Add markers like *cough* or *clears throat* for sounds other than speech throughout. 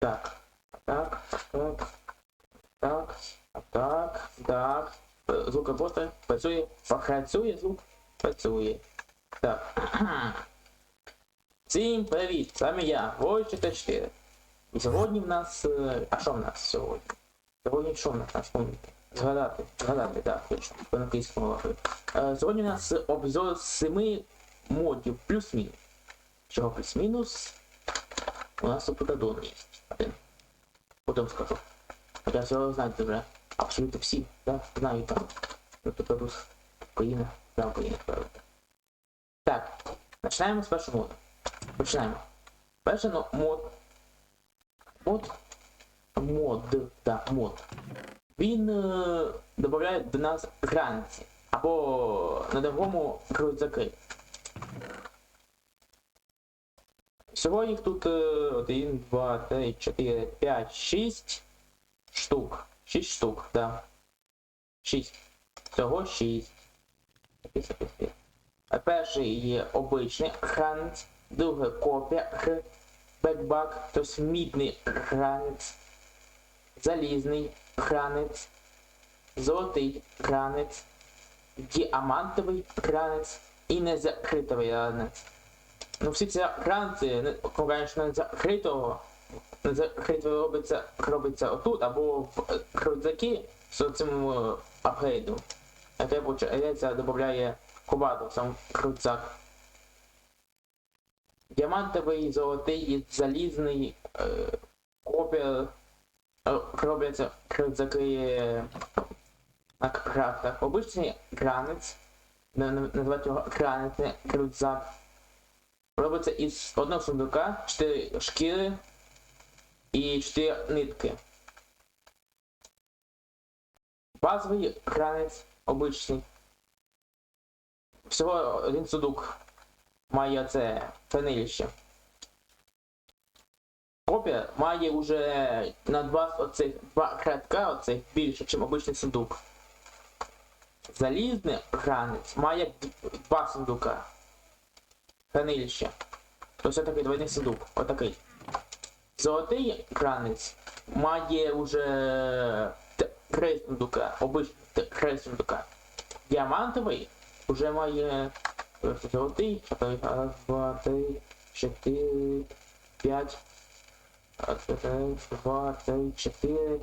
Так, так, так, так, так, так. Звук роботи. Працює. Працює звук. Працює. Так. *clears throat* Всім привіт! З вами я, Войчик 4. І сьогодні в нас. е, А що в нас сьогодні? Сьогодні що в нас помните? Згадати, згадати, так, точно. По англійському говорю. Е, Сьогодні у нас обзор 7 модів плюс-мінус. Чого плюс-мінус? У нас тут аддон є. Один. Потім скажу. Хоча все знаєте вже. Абсолютно всі, да? Знають там. Тут. Україна. Да, Україна, правильно. Так, починаємо з першого моду. Починаємо. Перший ну, мод. Мод. Мод, да, мод. Він е, додає до нас гранці. Або на другому крузаки. Всього їх тут 1, 2, 3, 4, 5, 6 штук. 6 штук, да. 6. Всього 6. А перший є обичний гранець, друге копія бекбак, тобто мідний гранець, залізний гранець, золотий гранець, діамантовий гранець і незакритовий гранець. Ну всі ці ну, конечно, не закритого, робиться, робиться отут, або в крузаки з цим е, апгрейдом. Яке получається додає кубату в сам крузак. Діамантовий, золотий і залізний е, копія е, робляться крузаки е, на крафтах. Обичний гранець, на- на- його гранець, крузак. Робиться із одного сундука, 4 шкіри і 4 нитки. Базовий гранець обичний. Всього один сундук має це фенилище. Копія має уже на два оцих два кратка оцих більше, ніж обичний сундук. Залізний гранець має два сундука хранилище. То все таки двойний сундук. Отакий. Золотий гранець має уже три сундука. Обичний три сундука. Діамантовий уже має е, золотий. Раз, два, три, чотири, п'ять. Два, три, чотири,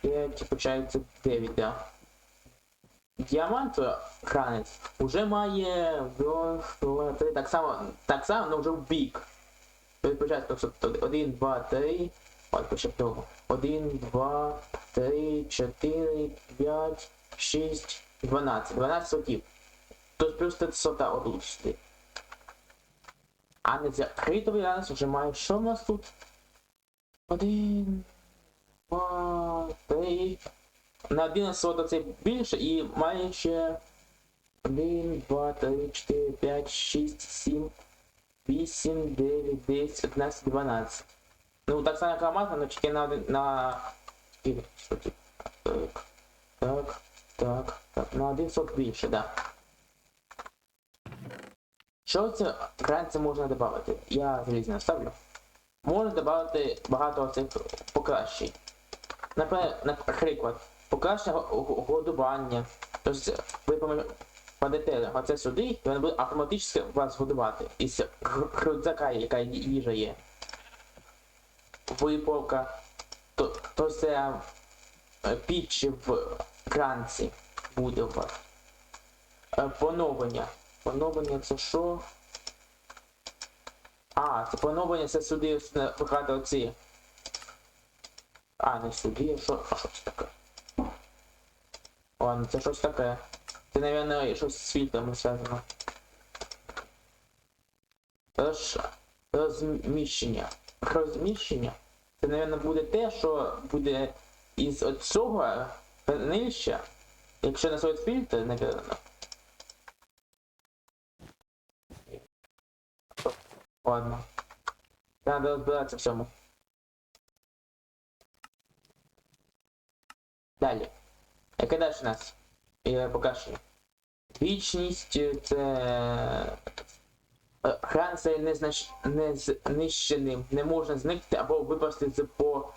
п'ять. Получається дев'ять, да. Діамант хранець уже має так само, так само, але вже в бік. Тобто початку 1, 2, 3, от початку. 1, 2, 3, 4, 5, 6, 12. 12 сотів. Тобто плюс 3 сота отут стоїть. А не закритовий ранець вже має що в нас тут? 1, 2, 3, на 11 сота це більше і має ще 1, 2, 3, 4, 5, 6, 7, 8, 9, 10, 11, 12. Ну так само Амазон, але тільки на на. Так, так, так, так. На один сот більше, да. Що це гранці можна додати? Я залізно ставлю. Можна додати багато цих покращень. Наприклад, наприклад, покращення го- го- годування. Тобто ви падете оце сюди, і воно буде автоматично вас годувати. Із рюкзака, яка їжа є. Виповка. То, то це е, піч в кранці буде у вас. Е, Поновлення. Поновлення це що? А, це поновлення це сюди вкладати оці. А, не сюди, а що, а що це таке? Ладно, це щось таке. Це, наверное, щось з світлом зв'язано. Роз... Розміщення. Розміщення. Це, наверное, буде те, що буде із цього нижче. Якщо на свій фільтр, наверное. Ладно. Треба розбиратися в цьому. Далі. Яке далі у нас? Я покажу. Вічність це. е, хран цей не, знач... не може зникнути або випасти з по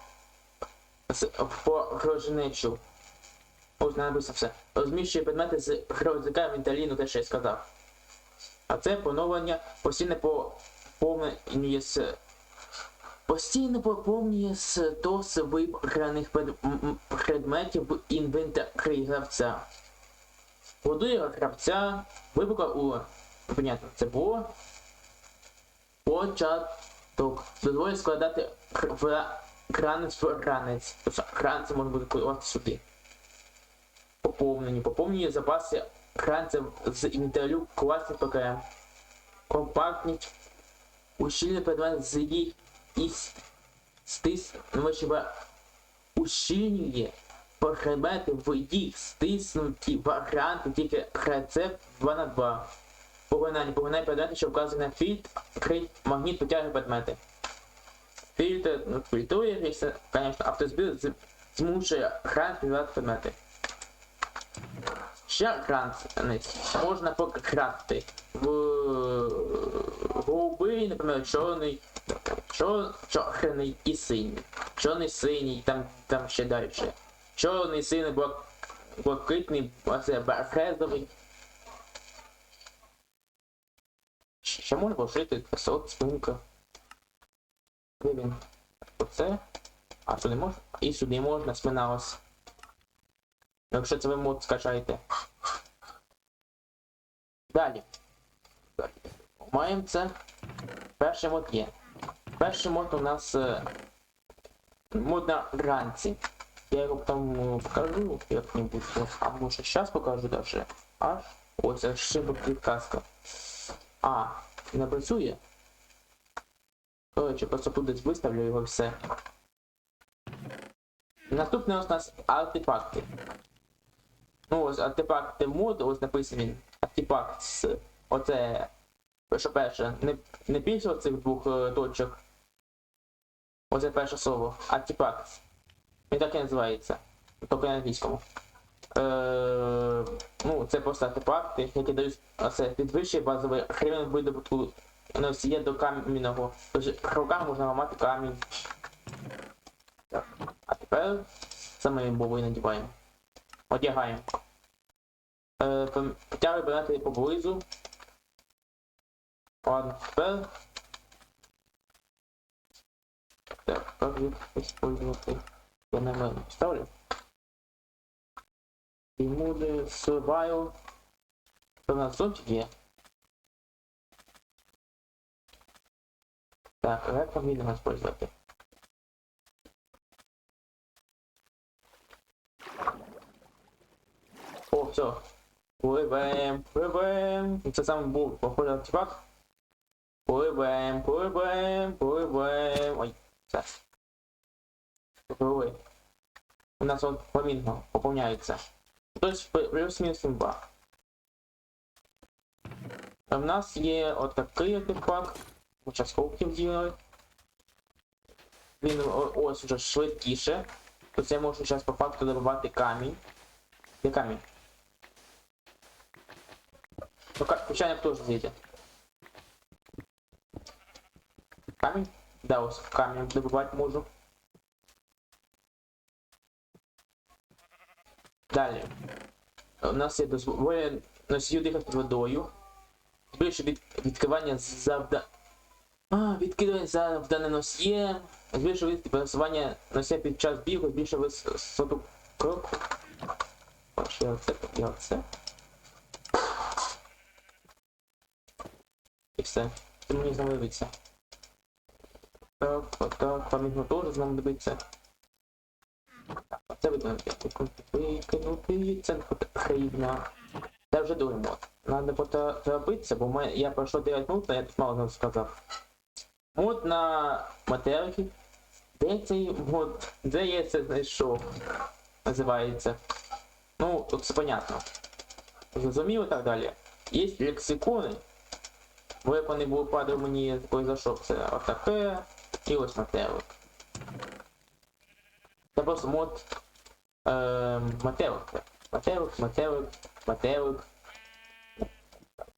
з порожнечу. Ось написано все. Розміщує предмети з грозика менталіну, те, що я сказав. А це поновлення постійне поповнює з постійно поповнює стос вибраних пред- м- м- предметів інвентарі гравця. Будує гравця, вибуха у понятно, це було початок. Дозволить складати кранець в ранець. Тобто кранці можна буде кладати сюди. Поповнені. Поповнює запаси кранців з інвентарю класів ПКМ. Компактність. Ущільний предмет з їх із стиснувачі ущільнює предмети в їх стиснуті варіанти тільки рецепт 2 на 2 Поглинання. Поглинає предмети, що вказує на фільтр, крить, магніт витягує предмети. Фільтр ну, фільтрує, звісно, автозбір змушує кран співати предмети. Ще кранець можна покрасти в голубий, наприклад, чорний, чор, чорний і синій. Чорний синій, там, там ще далі. Чорний, синій, блак, блакитний, оце бархезовий. Ще можна пошити сот, спинка. Де він? Оце. А сюди можна? І сюди можна, спина. Якщо це ви мод скачаєте. Далі. Маємо це. Перший мод є. Перший мод у нас е, мод на ранці. Я його там е, покажу як-небудь. А може зараз покажу даже. Аж. Ось аж ще підказка. А, не працює. Коротше, просто тут виставлю його все. Наступне у нас артефакти. Ну, ось артефакти моду, ось написано він. Артефакт з оце. Що перше, не, не більше цих двох е, точок. Оце перше слово. Артефакт. Він так і називається. Тільки на англійському. Е, ну, це просто артефакти, які дають оце підвищує базовий рівень видобутку носія до камінного. Тобто руками можна ламати камінь. Так. А тепер саме боби надіваємо. Одягаємо. Е, Потягли брати поблизу. Ладно, тепер. Так, как їх использовать? Я на мене ставлю. І буде survival. Що у нас тут є? Так, як нам видно использовать? О, все. Пливем, пливем. Це саме був похоже артефакт. Пливем, пливем, пливем. Ой, все. Попливли. У нас от фламінго поповняється. Тобто плюс-мінус імба. В нас є от такий артефакт. Участковків ділили. Він ось уже швидкіше. Тобто я можу зараз по факту добувати камінь. Де камінь? Ну, ка- печальник тоже Да, вот камень добывать можу. Далі. У нас є дозволяє носію дихати під водою. Більше від, відкривання завда... А, відкидування завдане носієм. Збільшує від пересування носія під час бігу, більше висоту кроку. Ще оце, і оце. І все. Це мені знадобиться. Так, пам'ятно теж нам добиться. Так, це видно, викинути, це потрібно. Це вже другий мод. Надо поторопитися, бо ми, я пройшов 9 минут, а я тут мало не сказав. Мод на материки. Де цей мод? Де я це знайшов? Називається. Ну, тут все понятно. Зрозуміло так далі. Є лексикони. Бо як вони були падали мені произошов це отаке і ось метелик. Це просто мод е, метелик. Метелик, метелик, метелик.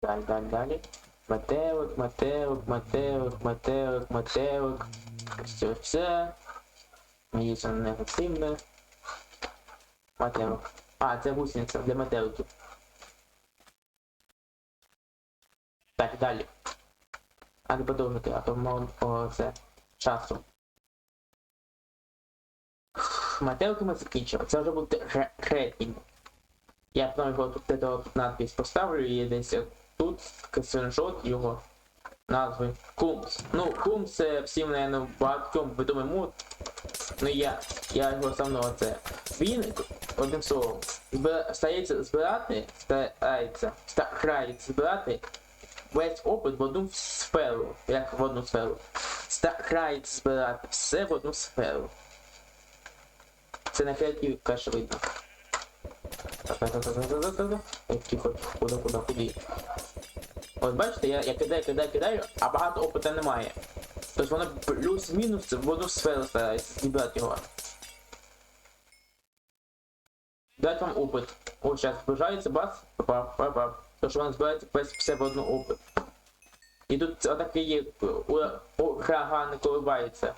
Далі, далі, далі. Метелик, метелик, метелик, метелик, метелик. Все, все. Мені це негативне. Метелик. А, це гусениця для метеликів. Так, далі. А не подовжити, а то мало це часу. Метелики ми закінчили. Це вже буде ре- рейтинг. Я потім його тут, надпись поставлю і десь тут скріншот його назви Кумс. Ну, Кумс це всім, наверное, багатьом відомий мод. Ну я, я його сам одно це. Він, одним словом, стається збирати, старається, старається збирати весь опит в одну сферу, як в одну сферу. Старається збирати все в одну сферу. Це на креативі каже видно. Куди, куди, куди. От бачите, я, я кидаю, кидаю, кидаю, а багато опита немає. Тобто воно плюс-мінус в одну сферу старається зібрати його. Дать вам опит. О, зараз збирається, бац, попав, попав. Тож воно збирається весь все в одну опит. І тут отакий є у, у храга не коливається.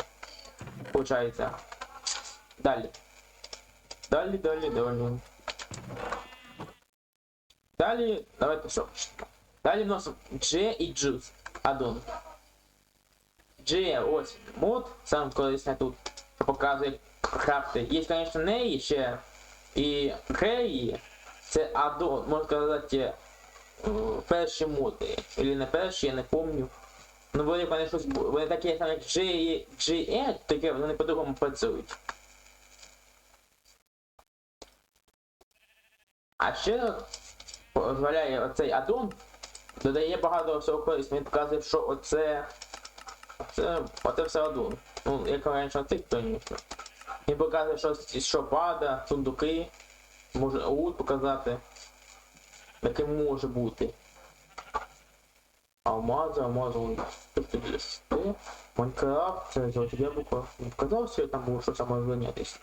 Получається. Далі. Далі, далі, далі. Далі, давайте що? Далі вносимо G і Juice. Аддон. G, ось мод, сам корисний тут, що показує крафти. Є, звісно, неї ще. І Греї, це аддон, можна сказати, перші моди. Или не перші, я не пам'ятаю. Ну, вони, вони щось, вони такі самі, як G GE, таке, вони по-другому працюють. А ще дозволяє оцей аддон, додає багато всього корисного. Він показує, що оце. Оце, оце все аддон. Ну, як раніше оцих, то ні. Він показує, що, що пада, сундуки. Може лут показати. Яке може бути. Алмази, листи. Майнкрафт, золоті яблуко. Він казав, що там було, що там зайнятися.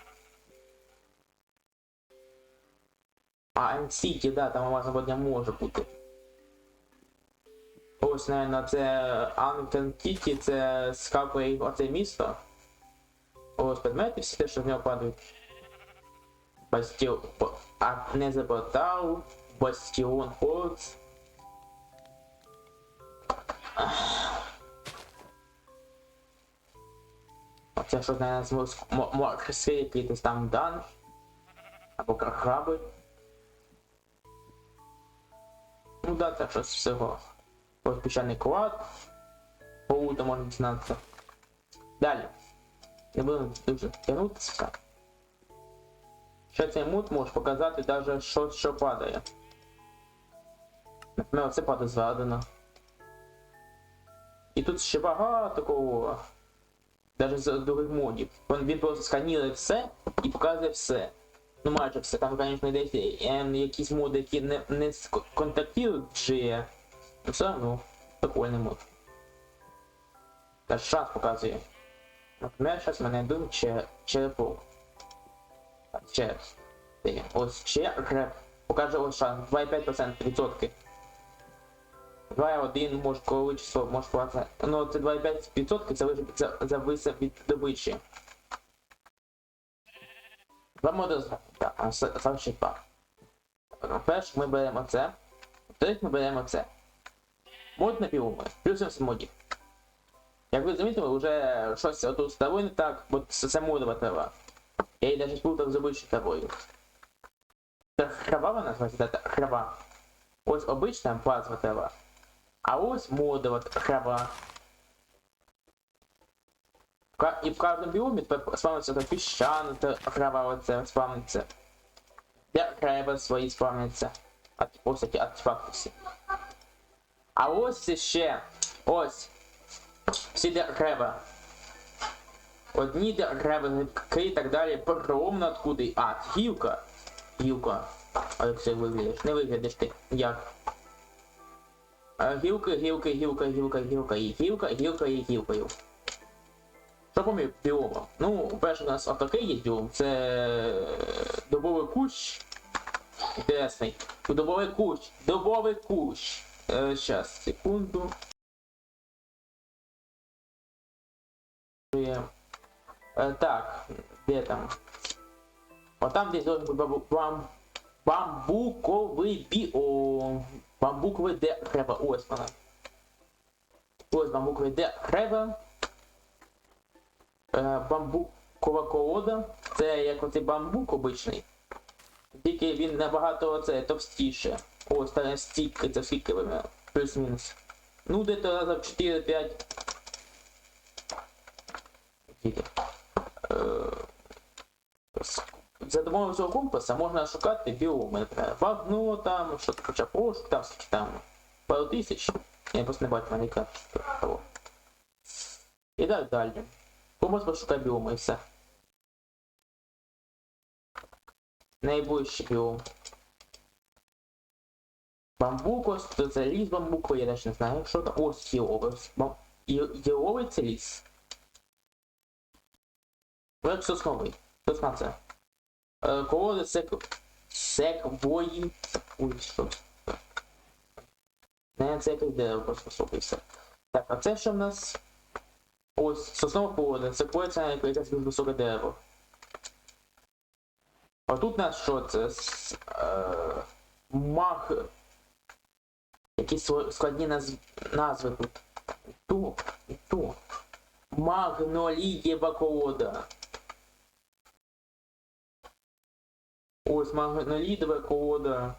А, N-City, да, там алмазна водня може бути. Ось, наверное, це Анкен Тіті, це скапує оце місто. Ось предмети всі те, що з нього падають. Бастіон... А, не за портал. Бастіон Форкс. Оце що, наверное, з моркси якийсь там данж. Або краби. Ну да, це щось всього. Ось піщаний клад. Поута можна дізнатися. Далі. Не будемо дуже тягнутися. Ще цей мут може показати навіть щось, що падає. Падає згадано. І тут ще багато такого. Навіть з других модів. Він, він просто сканірує все і показує все. Ну майже все. Там, звісно, йдеться ем, якісь моди, які не, не контактують чи. Ну все одно, прикольний мод. Та шанс показує. Наприклад, зараз мене йдуть че, черепок. Череп. Ось череп. Покаже ось шанс. 2,5% відсотки. 2,1 може количество, може платити. Ну це 2,5% це лише це зависить від добичі. Моди згадати. Так, сам. Перше ми беремо це. Третє ми беремо це. Мод на біоми. Плюс 7 модів. Як ви замітили, вже щось тут з тобою не так, бо це, модова трава. Я її навіть плутав з обичною травою. Це храва вона називається, храва. Ось обична плазма трава. А ось модова трава. Ка- І в кожному біомі спавниться та піщана та трава оце спавниться. Де треба свої спавняться. А ось такі артефакти. А ось ще. Ось. Всі дерева. Одні дерева, грибки і так далі. Промно откуди. А, гілка. Гілка. А як це виглядаєш? Не виглядаєш ти. Як? Гілка, гілка, гілка, гілка, гілка, і гілка, гілка, і гілкою. Що по біомам? Ну, перше у нас отакий є біом. Це е, дубовий кущ. Інтересний. Дубовий кущ. Дубовий кущ. Е, секунду. Е, так, де там? Отам десь должен бути бамбу- бам, бамбуковий біом. Бамбукове дерево. Ось вона. Ось бамбукове дерево. Е, бамбукова колода. Це як оцей бамбук обичний. Тільки він набагато оце товстіше. Ось та стільки, це скільки ви плюс-мінус. Ну, десь разів 4-5. Скільки? Е, За допомогою цього компаса можна шукати біоми, наприклад, багно там, що то хоча пошук, там скільки там пару тисяч. Я просто не бачу карти того. І так далі. Компас пошукає біоми і все. Найближчий біом. Бамбукос, то це ліс бамбуко, я навіть не знаю, що там. Ось єловий. Бам... Є- Єловий це ліс. Ну, як сосновий. Сосна це. Колоди сек... Секвої. Ой, що? Не, це дерево просто сопився. Так, а це що в нас? Ось, соснова колода. Секвоя це якесь дуже високе дерево. А тут у нас що це? С- Е, маг. Якісь складні наз... назви тут. Ту, ту. Магнолієва колода. Ось магнолієва колода.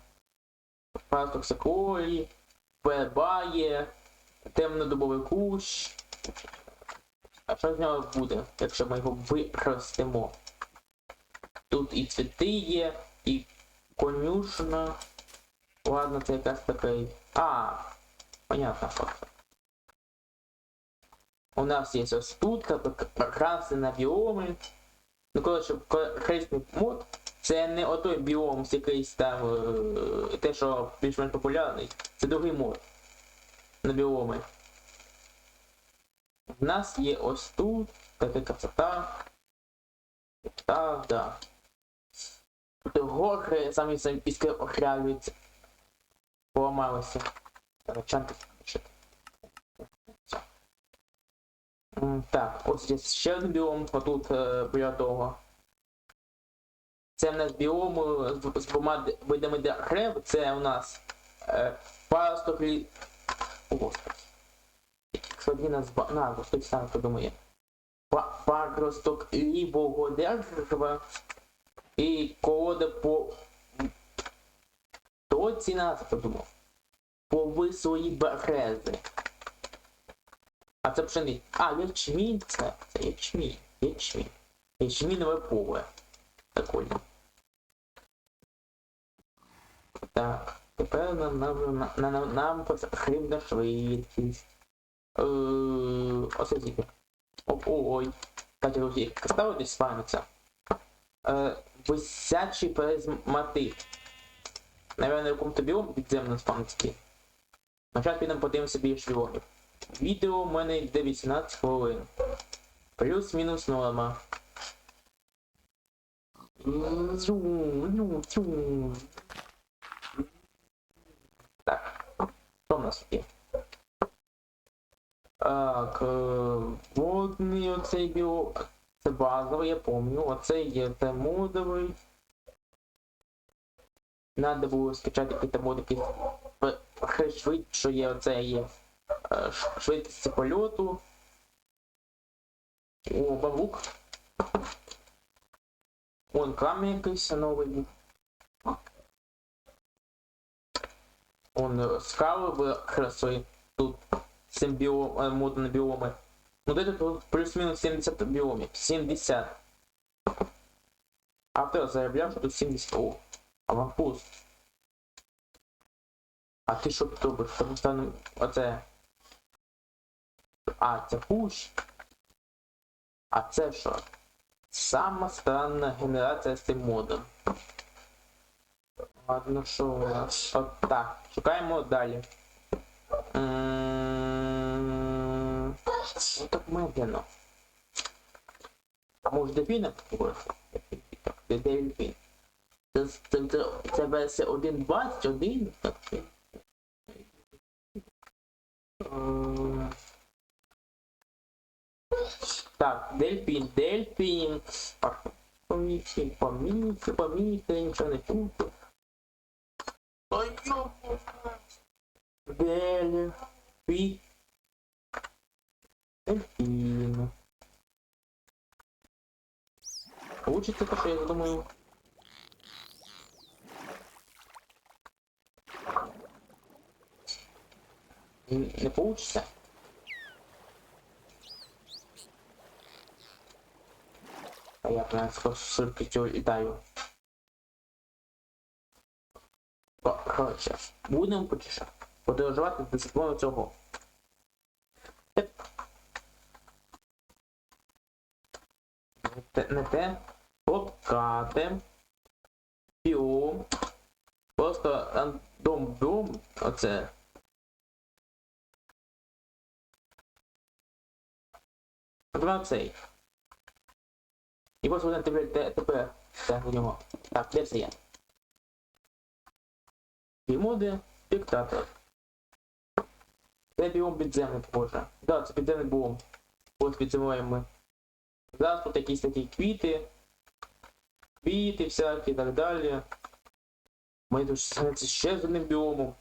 Пасток саколі. Вербає. Темнодубовий кущ. А що з нього буде, якщо ми його виростимо? Тут і цвіти є, і конюшна. Ладно, це якась такий. А, понятно факт. У нас є ось тут прекрасні на біоми. Ну, коротше, корисний мод. Це не отой біом з якийсь там е, те, що більш-менш популярний. Це другий мод. На біоми. У нас є ось тут така красота. Так, да. Тут гори самі самі піски охряються. Поламалися. Чанти Так, ось є ще один біом, отут е, біля того. Це в нас біом е, з, двома видами дерев. Це у нас е, пасток лі... Господи. Назва... назва, хтось сам подумає. Па- Паросток лівого дерева і колода по... То ціна подумав. По висої берези. А це пшениця. А, ячмінь це. Це ячмінь. Ячмінь. Ячмінове поле. Прикольно. Так, тепер нам нам, нам, нам, потрібна швидкість. Е, Ось тільки. Ой. Кстати, ось ставити десь спамиться. Е, висячі призмати. Наверное, в якому-то біому підземно спамський. На час підемо подивимося більше біомів. Відео у мене йде 18 хвилин. Плюс-мінус норма. Що в нас є? Так, водний оцей біо. Це базовий, я помню. Оцей є це модовий. Надо було скачати якісь модики швидше, що є оце є е, ш- польоту. О, бабук. Вон камінь якийсь новий. Е, в краси. Тут 7 біом, мод на біоми. Ну де тут плюс-мінус 70 біомів. 70. Автор заявляв, що тут 70. О, аванпост. А ти що тут робиш? Тому що оце. А, це пуш. А це що? Сама странна генерація з цим модом. Ладно, що у нас? Так. Шукаємо далі. Так медленно. А може дельфіна попробуєш? Де дельфін? Це, це, це, це версія 1.21? Так. Так, дельфін, дельфін. Так, Помітки, помітки, помітки, нічого не чути. Ой, йопу. Дельфі. Дельфін. Получится то, что я думаю. Не получится. А я прям с швидкістю літаю. О, Коротше, будемо потіше. Подорожувати до допомогою цього. Не те, не те. Просто рандом біом. Оце. Наприклад, цей. І просто один тепер, те- тепер, це у нього. Так, де це є? Біомоди, диктатор. Це біом підземний, похоже. Да, це підземний біом. Ось під землею ми. Зараз тут якісь такі квіти. Квіти всякі і так далі. Ми тут ще з одним біомом.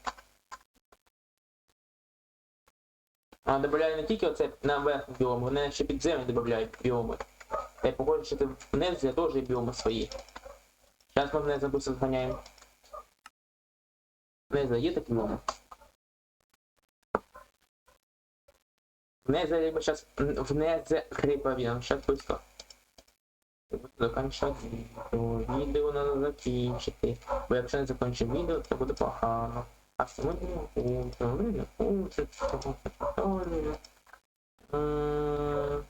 А добавляю не тільки оце на верхній біом, вони ще підземні додають біоми. Я похоже, що ти внизу я теж є біоми свої. Зараз ми внизу быстро зганяємо. Внизу є такі біоми? Внизу либо сейчас внизу хриповем. Сейчас быстро. Заканчивать відео. Відео надо закінчити. Бо якщо не закінчимо відео, це буде погано. А сьогодні утром не хочеться. М,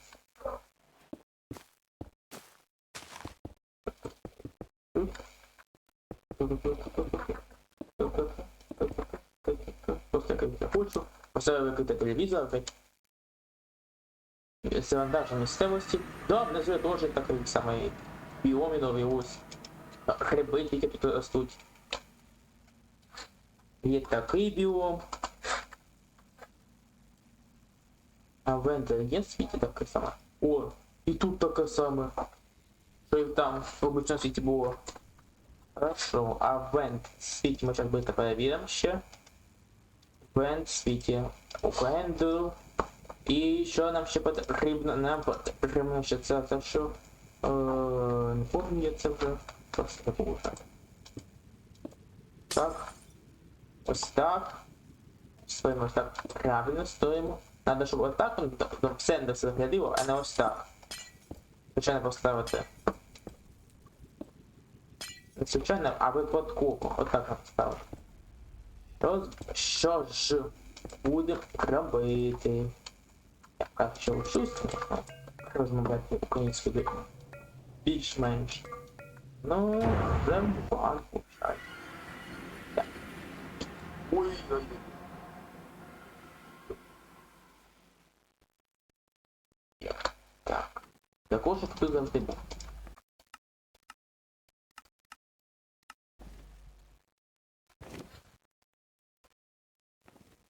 Просто як я викрити телевізор, опять. Завантаження місцевості. Да, внизу теж такий самий біомі новий ось. Гриби тільки тут ростуть. Є такий біом. А в Ендер є в світі таке саме? О, і тут таке саме. Що і там в обичному світі було. Хорошо, а в Енд світі ми зараз швидко перевіримо ще. В Енд світі. Вендел. І що нам ще потрібно? Нам потрібно ще це, це що? Е, не пам'ятаю, це вже просто не получаю. Так. Ось так. Стоїмо ось так правильно стоїмо. Надо, щоб отак он до, до сенда все заглядило, а не ось так. Звичайно поставити. Звичайно, а випадково. Отак поставити. Роз... Що ж будемо робити? Так що вчусь, розмовляти українською більш-менш. Ну, це погано получаю. Так. Ой-ой-ой. Так. Також тут завжди був.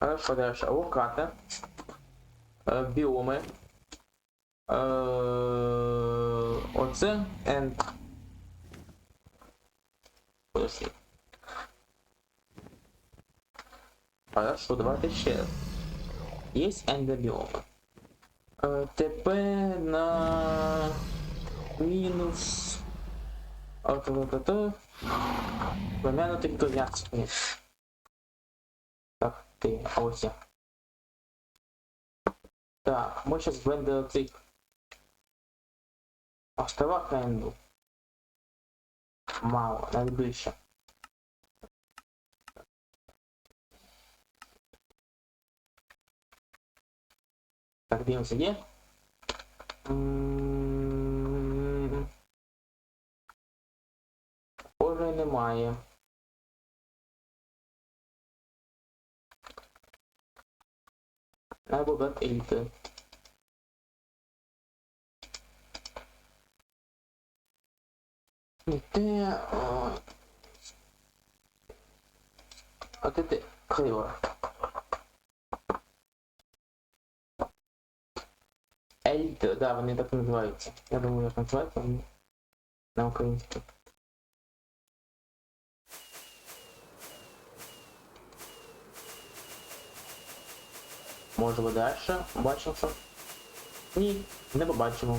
Хорошо, дальше. Локата. Е, Біоми. Е, Оце and. Подожди. Хорошо, давайте ще раз. Є ендобіоми. Е, Тепер на мінус. Ото-то-то. Помянути конячки. Так, ти, а ось я. Так, ми зараз вендер цих островах венду. Мало, навіть більше. Так, дивимося, є? М, Схоже, немає. I Galiba ben inte. Inte... Att inte skriva. Эльта, да, они так называются. Я думаю, как называется на украинском. Можемо далі. Бачимо, що. Ні, не побачимо.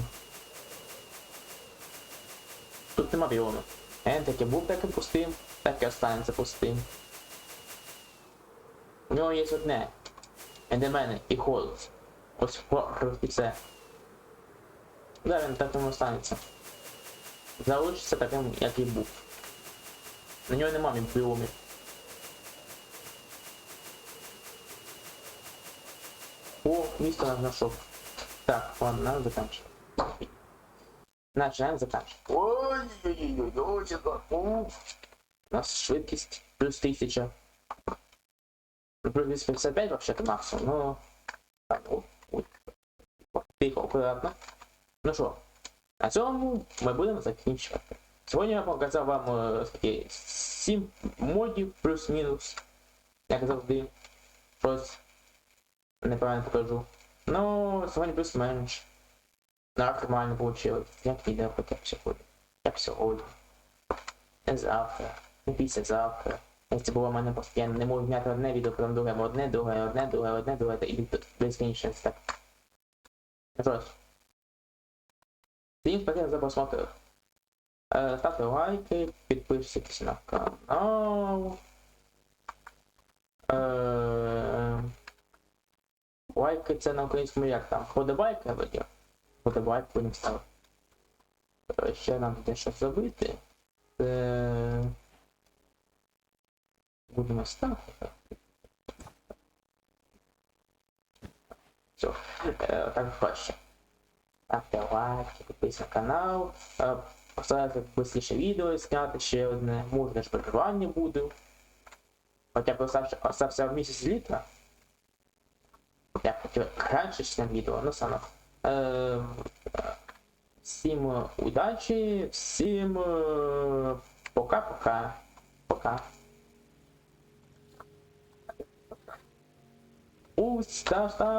Тут нема біону. Ен таки був таки пустим, так і останеться пустим. У нього є одне. Ендемене і холод. Ось і це. Да, він таким останеться. Залишиться таким, як і був. На нього нема біомів. О, місто нас знайшов. Так, ладно, надо заканчивать. Начинаем заканчивать. Ой-ой-ой-ой, У нас швидкість плюс 1000. Ну, Плюс 255 вообще-то максимум, но... Так, о, ой. Тихо, акуратно. Ну що, на цьому ми будемо закінчувати. Сьогодні я показав вам е, такі 7 модів плюс-мінус. Як завжди. Щось неправильно покажу. Ну, сьогодні плюс-менш. Нормально получилось. Як відео як сьогодні. Як сьогодні. Не завтра. Не післязавтра. Як це було в мене постійно. Не можу зняти одне відео, потім друге, одне, друге, одне, друге, одне, друге, та і безкінчення так. Короче. Всім спасибо за просмотр. Е, Ставте лайки, підписуйтесь на канал. Лайки це на українському як там? Подобайка вроді? Подобайку будемо ставити. Е, Ще нам буде щось зробити. Це... Будемо ставити. Все. Так краще. Ставте лайки, підписуйтесь на канал. Е, Постарайтесь швидше відео зняти ще одне. Може ж проживання буде. Хоча б остався в місяць літа. Я хотів раньше снял відео, ну саме. Е, всім удачі, всім е, пока-пока. Пока. Уста-ста!